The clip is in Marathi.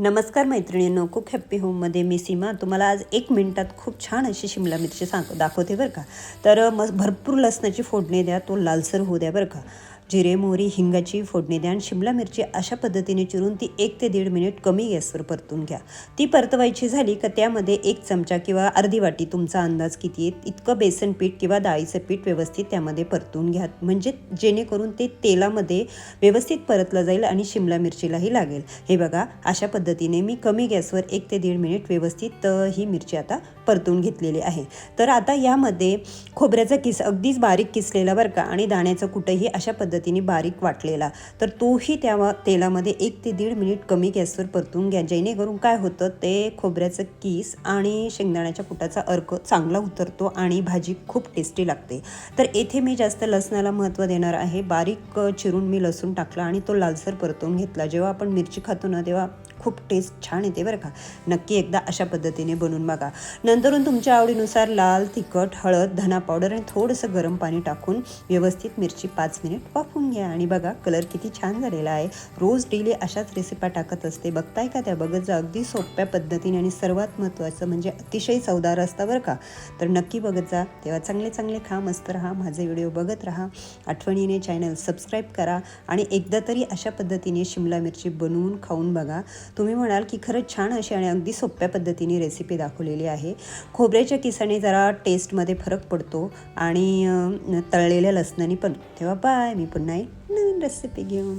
नमस्कार मैत्रिणींनो कुक हॅप्पी होममध्ये मी सीमा. तुम्हाला आज एक मिनटात खूप छान अशी शिमला मिरची सांग दाखवते बरं का. तर मग भरपूर लसणाची फोडणी द्या तो लालसर होऊ द्या बरं का. जिरे मोहरी हिंगाची फोडणी द्या आणि शिमला मिरची अशा पद्धतीने चिरून ती एक ते दीड मिनिट कमी गॅसवर परतून घ्या. ती परतवायची झाली का त्यामध्ये एक चमचा किंवा अर्धी वाटी तुमचा अंदाज किती आहे इतकं बेसन पीठ किंवा डाळीचं पीठ व्यवस्थित त्यामध्ये परतून घ्या. म्हणजे जेणेकरून ते तेलामध्ये व्यवस्थित परतलं जाईल आणि शिमला मिरचीलाही लागेल. हे बघा अशा पद्धतीने मी कमी गॅसवर एक ते दीड मिनिट व्यवस्थित ही मिरची आता परतून घेतलेले आहे. तर आता यामध्ये खोबऱ्याचा किस अगदीच बारीक किसलेला बरं का आणि दाण्याचं कुठंही अशा पद्धतीने बारीक वाटलेला. तर तोही त्या तेलामध्ये एक ते दीड मिनिट कमी गॅसवर परतून घ्या. जेणेकरून काय होतं ते खोबऱ्याचं किस आणि शेंगदाण्याच्या कुटाचा अर्क चांगला उतरतो आणि भाजी खूप टेस्टी लागते. तर येथे मी जास्त लसणाला महत्त्व देणार आहे. बारीक चिरून मी लसूण टाकला आणि तो लालसर परतून घेतला. जेव्हा आपण मिरची खातो ना तेव्हा खूप टेस्ट छान येते बरं का. नक्की एकदा अशा पद्धतीने बनवून बघा. नंतरून तुमच्या आवडीनुसार लाल तिखट हळद धना पावडर आणि थोडंसं गरम पाणी टाकून व्यवस्थित मिरची पाच मिनिट वाफून घ्या. आणि बघा कलर किती छान झालेला आहे. रोज डेली अशाच रेसिपा टाकत असते. बघताय का त्या? बघत जा. अगदी सोप्या पद्धतीने आणि सर्वात महत्त्वाचं म्हणजे अतिशय चवदार असतं बरं का. तर नक्की बघत जा. तेव्हा चांगले चांगले खा मस्त राहा. माझे व्हिडिओ बघत राहा. आठवणीने चॅनल सबस्क्राईब करा. आणि एकदा तरी अशा पद्धतीने शिमला मिरची बनवून खाऊन बघा. तुम्ही म्हणाल की खरंच छान अशी आणि अगदी सोप्या पद्धतीने रेसिपी दाखवलेली आहे. खोबऱ्याच्या किसाने जरा टेस्टमध्ये फरक पडतो आणि तळलेल्या लसणाने पण. तेव्हा बाय मी पुन्हा एक नवीन रेसिपी घेऊन.